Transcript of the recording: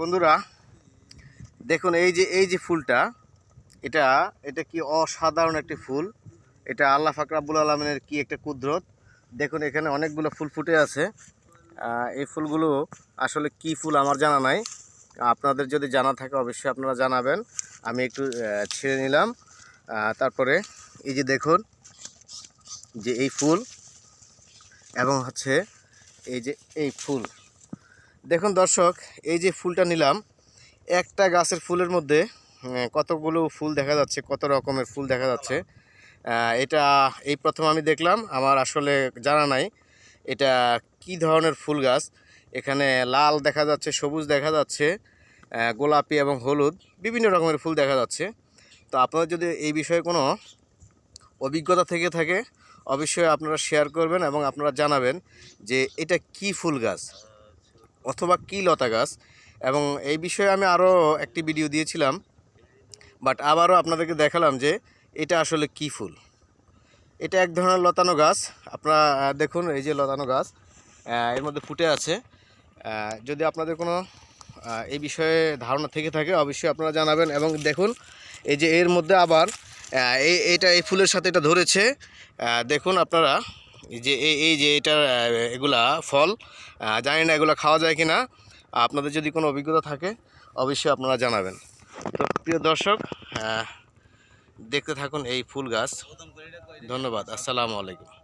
বন্ধুরা, দেখুন এই যে এই যে ফুলটা, এটা এটা কি অসাধারণ একটি ফুল। এটা আল্লাহ ফাকরাবুল আলমিনের কি একটা কুদরত। দেখুন এখানে অনেকগুলো ফুল ফুটে আছে। এই ফুলগুলো আসলে কি ফুল আমার জানা নাই। আপনাদের যদি জানা থাকে অবশ্যই আপনারা জানাবেন। আমি একটু ছেড়ে নিলাম। তারপরে এই যে দেখুন যে এই ফুল এবং হচ্ছে এই যে এই ফুল। দেখুন দর্শক, এই যে ফুলটা নিলাম, একটা গাছের ফুলের মধ্যে কতগুলো ফুল দেখা যাচ্ছে, কত রকমের ফুল দেখা যাচ্ছে। এটা এই প্রথম আমি দেখলাম, আমার আসলে জানা নাই এটা কি ধরনের ফুল গাছ। এখানে লাল দেখা যাচ্ছে, সবুজ দেখা যাচ্ছে গোলাপি এবং হলুদ, বিভিন্ন রকমের ফুল দেখা যাচ্ছে। তো আপনাদের যদি এই বিষয়ে কোনো অভিজ্ঞতা থেকে থাকে, অবশ্যই আপনারা শেয়ার করবেন এবং আপনারা জানাবেন যে এটা কি ফুল গাছ। অথবা কি লতা গাছ। এবং এই বিষয়ে আমি আরও একটি ভিডিও দিয়েছিলাম। বাট আবারও আপনাদেরকে দেখালাম যে এটা আসলে কি ফুল। এটা এক ধরনের লতানো গাছ। আপনারা দেখুন এই যে লতানো গাছ এর মধ্যে ফুটে আছে। যদি আপনাদের কোনো এই বিষয়ে ধারণা থেকে থাকে, অবশ্যই আপনারা জানাবেন এবং দেখুন এই যে এর মধ্যে আবার এই এটা এই ফুলের সাথে এটা ধরেছে। দেখুন আপনারা যে এই যে এটার এগুলা ফল জানি না এগুলো খাওয়া যায় কি না আপনাদের যদি কোনো অভিজ্ঞতা থাকে, অবশ্যই আপনারা জানাবেন। তো প্রিয় দর্শক দেখতে থাকুন এই ফুল গাছ। ধন্যবাদ। আসসালামু আলাইকুম।